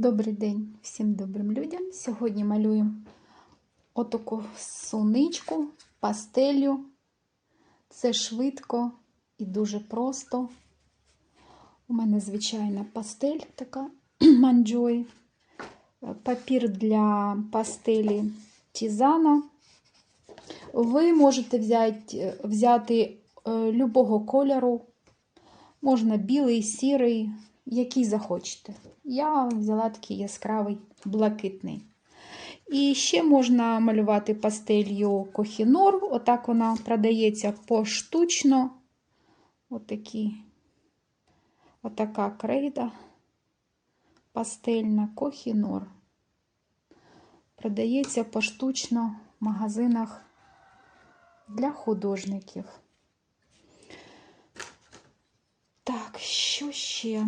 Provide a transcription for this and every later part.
Добрий день всім добрим людям. Сьогодні малюємо отаку суничку пастелью. Це швидко і дуже просто. У мене звичайна пастель така манджой. Папір для пастелі Тізана. Ви можете взяти, взяти е, любого кольору. Можна білий, сірий, який захочете. Я взяла такий яскравий блакитний. І ще можна малювати пастелью Кохінор. Отак вона продається поштучно. Отакі, отака крейда пастельна Кохінор. Продається поштучно в магазинах для художників. Так, що ще?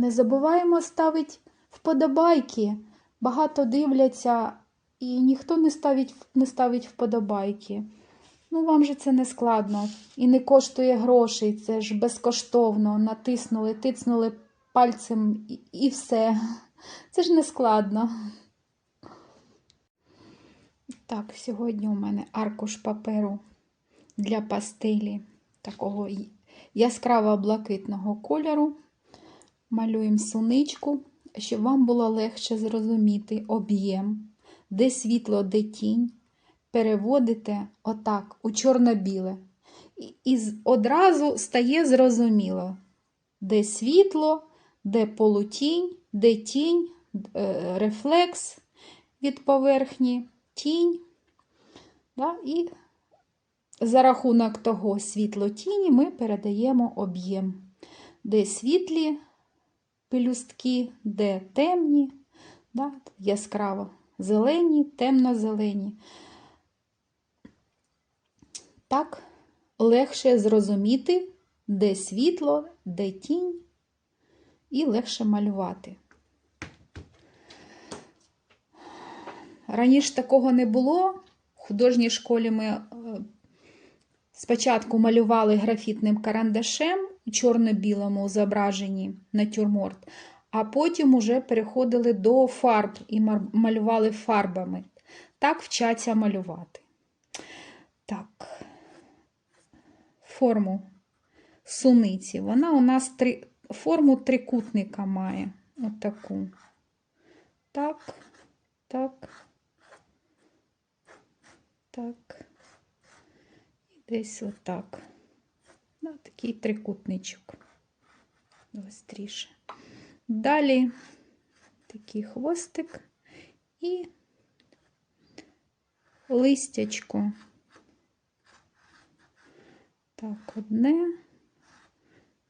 Не забуваємо ставити вподобайки. Багато дивляться, і ніхто не ставить, не ставить вподобайки. Ну, вам же це не складно і не коштує грошей. Це ж безкоштовно. Натиснули, тицнули пальцем і, і все. Це ж не складно. Так, сьогодні у мене аркуш паперу для пастелі такого яскраво блакитного кольору. Малюємо суничку, щоб вам було легше зрозуміти об'єм, де світло, де тінь. Переводите отак у чорно-біле. І одразу стає зрозуміло, де світло, де полутінь, де тінь, е, рефлекс від поверхні, тінь. Да? І за рахунок того світло тіні ми передаємо об'єм, де світлі пелюстки, де темні, да, яскраво зелені, темно-зелені. Так легше зрозуміти, де світло, де тінь, і легше малювати. Раніше такого не було. В художній школі ми е, спочатку малювали графітним карандашем у чорно-білому зображенні натюрморт, а потім уже переходили до фарб і малювали фарбами. Так вчаться малювати. Так, форму суниці. Вона у нас три, форму трикутника має. Отаку. Так, так, так. І десь отак. Ну, такий трикутничок. Гостріше. Далі такий хвостик і листячко. Так, одне,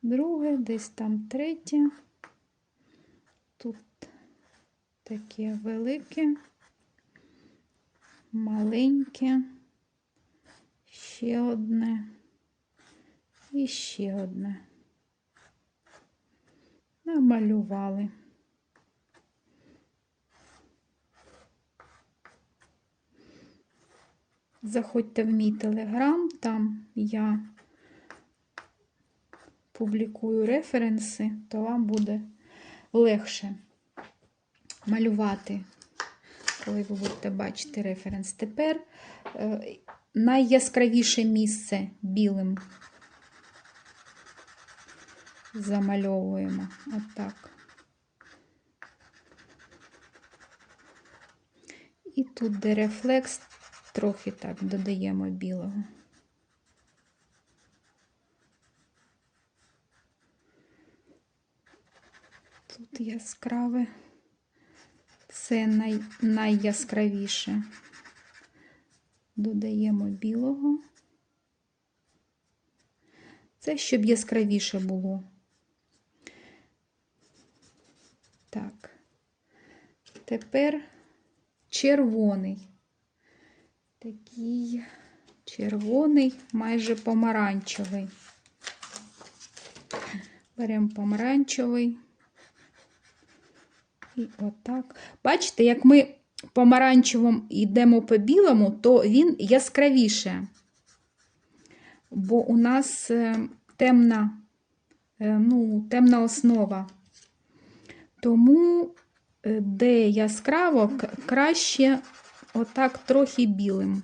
друге, десь там третє. Тут таке велике, маленьке, ще одне. І ще одне. Намалювали. Заходьте в мій телеграм, там я публікую референси, то вам буде легше малювати, коли ви будете бачити референс. Тепер е, найяскравіше місце білим замальовуємо отак. І тут, де рефлекс, трохи так додаємо білого. Тут яскраве, це най, найяскравіше. Додаємо білого. Це щоб яскравіше було. Так, тепер червоний. Такий червоний, майже помаранчевий. Беремо помаранчевий. І отак. Бачите, як ми помаранчевим йдемо по білому, то він яскравіше. Бо у нас е, темна, е, ну, темна основа. Тому, де яскраво, краще отак трохи білим.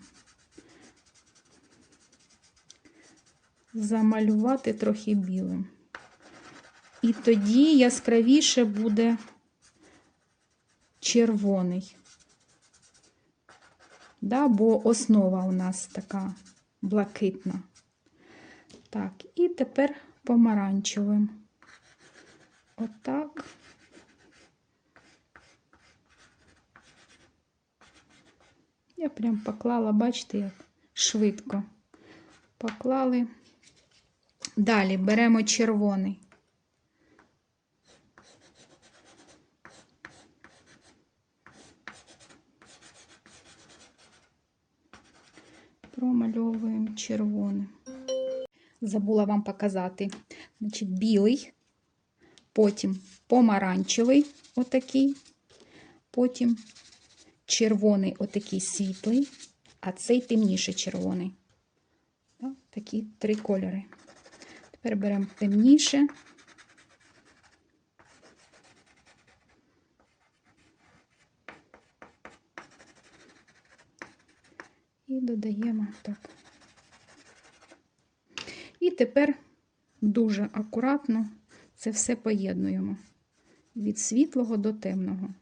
Замалювати трохи білим. І тоді яскравіше буде червоний. Да, бо основа у нас така блакитна. Так, і тепер помаранчевим. Отак. Я прям поклала, бачите, як швидко поклали. Далі беремо червоний. Промальовуємо червоним. Забула вам показати. Значить, білий, потім помаранчевий, отакий, потім червоний, отакий світлий, а цей темніше червоний. Так, такі три кольори. Тепер беремо темніше. І додаємо так. І тепер дуже акуратно це все поєднуємо від світлого до темного.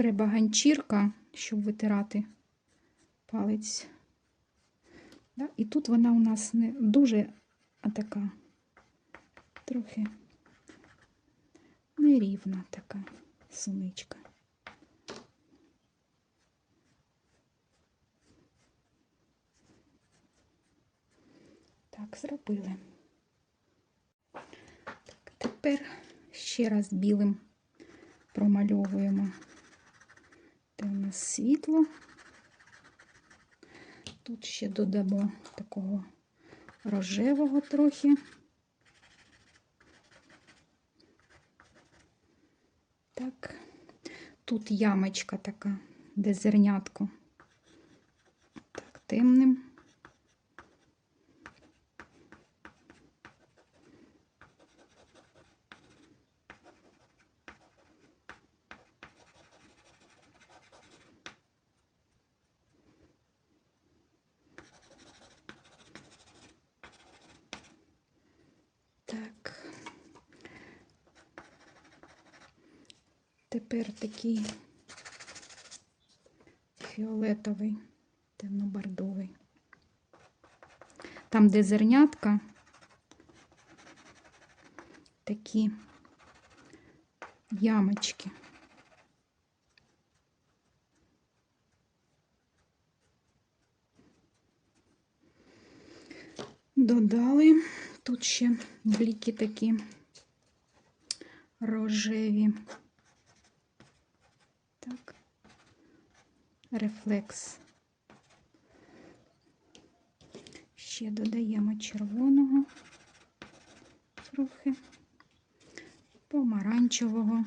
Треба ганчірка, щоб витирати палець. І тут вона у нас не дуже а така, трохи нерівна така суничка. Так, зробили. Так, тепер ще раз білим промальовуємо. Світло. Тут ще додамо такого рожевого трохи. Так, тут ямочка така, де зернятко. Так, темним. Так. Тепер такий фіолетовий, темно-бордовий. Там, де зернятка, такі ямочки. Додали тут ще бліки такі рожеві. Так, рефлекс. Ще додаємо червоного трохи, помаранчевого.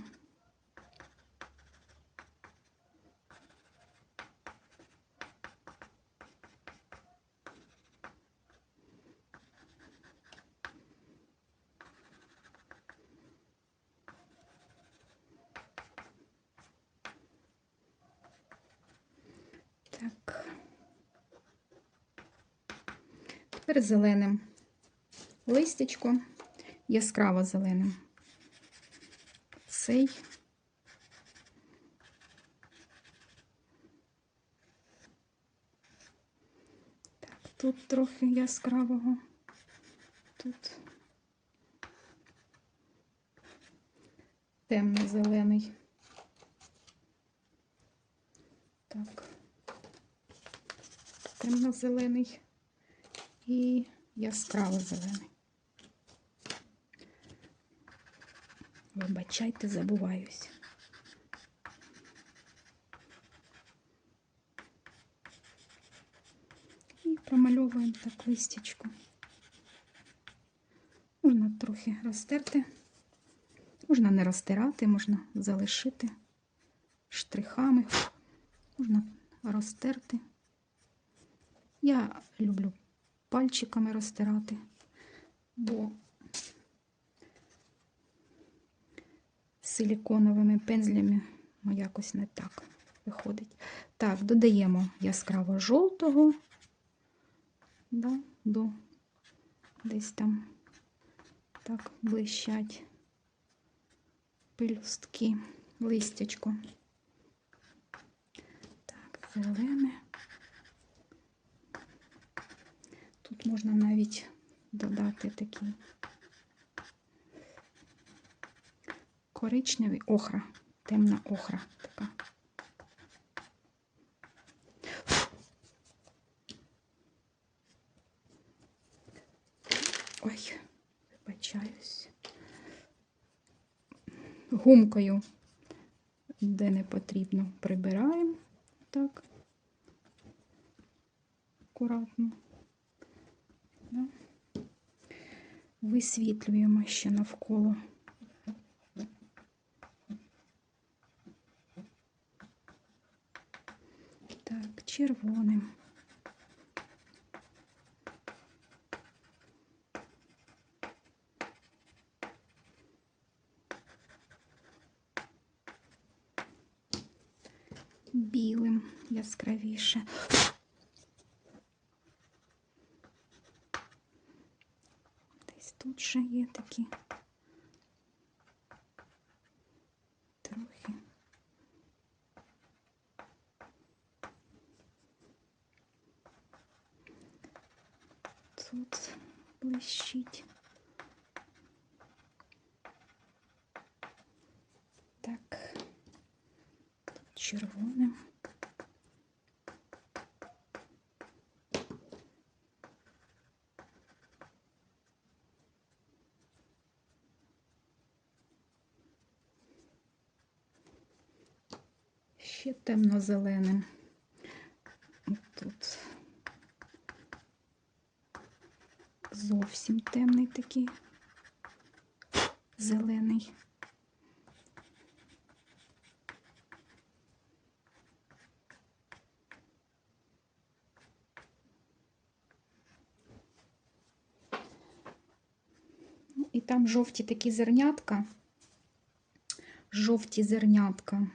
Так. Тепер зеленим листячко, яскраво зеленим. Цей. Так, тут трохи яскравого. Тут темно-зелений. Так темно-зелений і яскраво зелений. Вибачайте, забуваюсь. І промальовуємо так листячку. Можна трохи розтерти, можна не розтирати, можна залишити штрихами, можна розтерти. Я люблю пальчиками розтирати, бо силіконовими пензлями ну, якось не так виходить. Так, додаємо яскраво жовтого да, до десь там так блищать пелюстки, листячко. Так, зелене. Тут можна навіть додати такий коричневий охра, темна охра така. Ой, вибачаюсь. Гумкою, де не потрібно, прибираємо так. Акуратно. Да. Висвітлюємо ще навколо. Так, червоним. Білим яскравіше. Ще є такі. Трохи. Тут блищить. Так, червоним. Темно-зеленим. Тут зовсім темний такий зелений. І там жовті такі зернятка, жовті зернятка.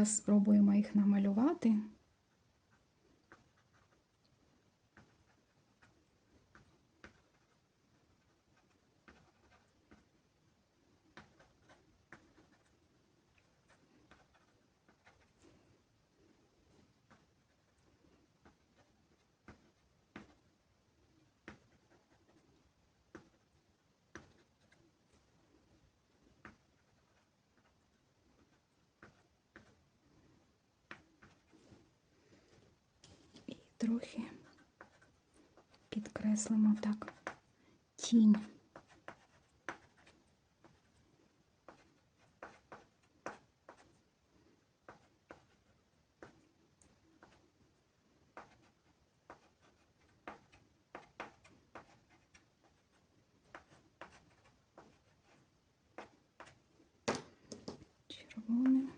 Зараз спробуємо їх намалювати. Трохи підкреслимо так тінь. Червоним.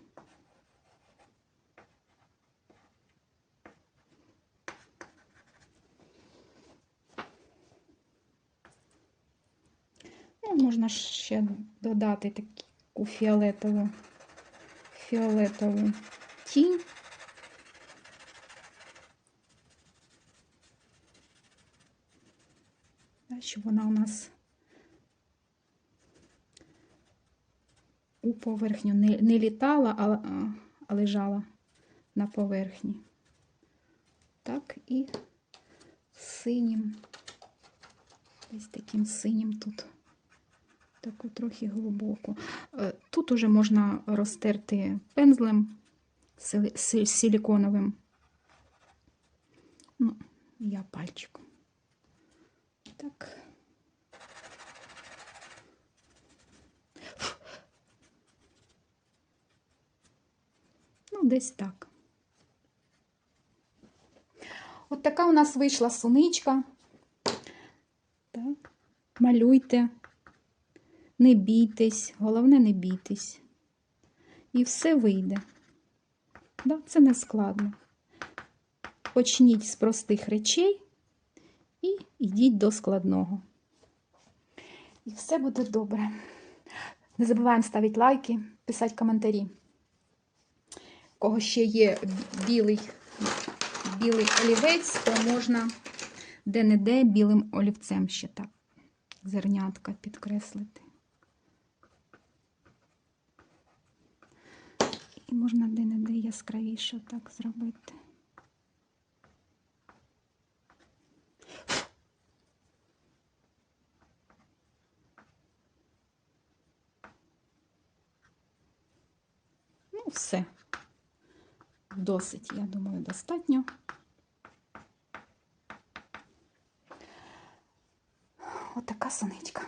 Ну, можна ще додати таку фіолетову, фіолетову тінь. Щоб вона у нас у поверхню не, не літала, а, а, лежала на поверхні. Так, і синім, десь таким синім тут таку трохи глибоку. Е, Тут уже можна розтерти пензлем силіконовим. Ну, я пальчиком. Так. Ну, десь так. От така у нас вийшла суничка. Так. Малюйте. Не бійтесь, головне не бійтесь. І все вийде. Да, це не складно. Почніть з простих речей і йдіть до складного. І все буде добре. Не забуваємо ставити лайки, писати коментарі. У кого ще є білий, білий олівець, то можна де-не-де білим олівцем ще так зернятка підкреслити. І можна де-не-де яскравіше так зробити. Ну, все. Досить, я думаю, достатньо. Отака сонечка.